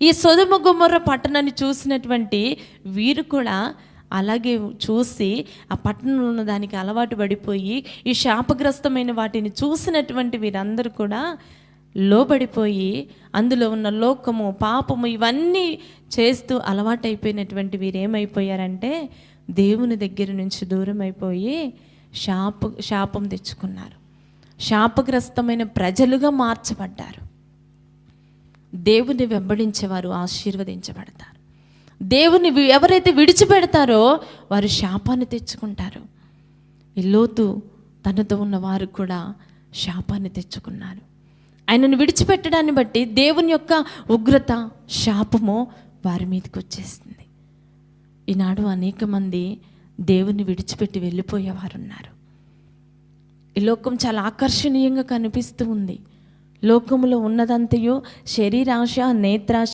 ఈ సొదమ గుమ్మర పట్టణాన్ని చూసినటువంటి వీరు కూడా అలాగే చూసి ఆ పట్టణంలో ఉన్న దానికి అలవాటు పడిపోయి ఈ శాపగ్రస్తమైన వాటిని చూసినటువంటి వీరందరూ కూడా లోబడిపోయి అందులో ఉన్న లోకము పాపము ఇవన్నీ చేస్తూ అలవాటైపోయినటువంటి వీరు ఏమైపోయారంటే దేవుని దగ్గర నుంచి దూరం అయిపోయి శాప శాపం తెచ్చుకున్నారు. శాపగ్రస్తమైన ప్రజలుగా మార్చబడ్డారు. దేవుని వెంబడించేవారు ఆశీర్వదించబడతారు. దేవుని ఎవరైతే విడిచిపెడతారో వారు శాపాన్ని తెచ్చుకుంటారు. ఈ లోతు తనతో ఉన్న వారు కూడా శాపాన్ని తెచ్చుకున్నారు. ఆయనను విడిచిపెట్టడాన్ని బట్టి దేవుని యొక్క ఉగ్రత శాపము వారి మీదకి వచ్చేసింది. ఈనాడు అనేక మంది దేవుని విడిచిపెట్టి వెళ్ళిపోయేవారు ఉన్నారు ఈ లోకం చాలా ఆకర్షణీయంగా కనిపిస్తూ ఉంది. లోకములో ఉన్నదంతయు శరీరాశ నేత్రాశ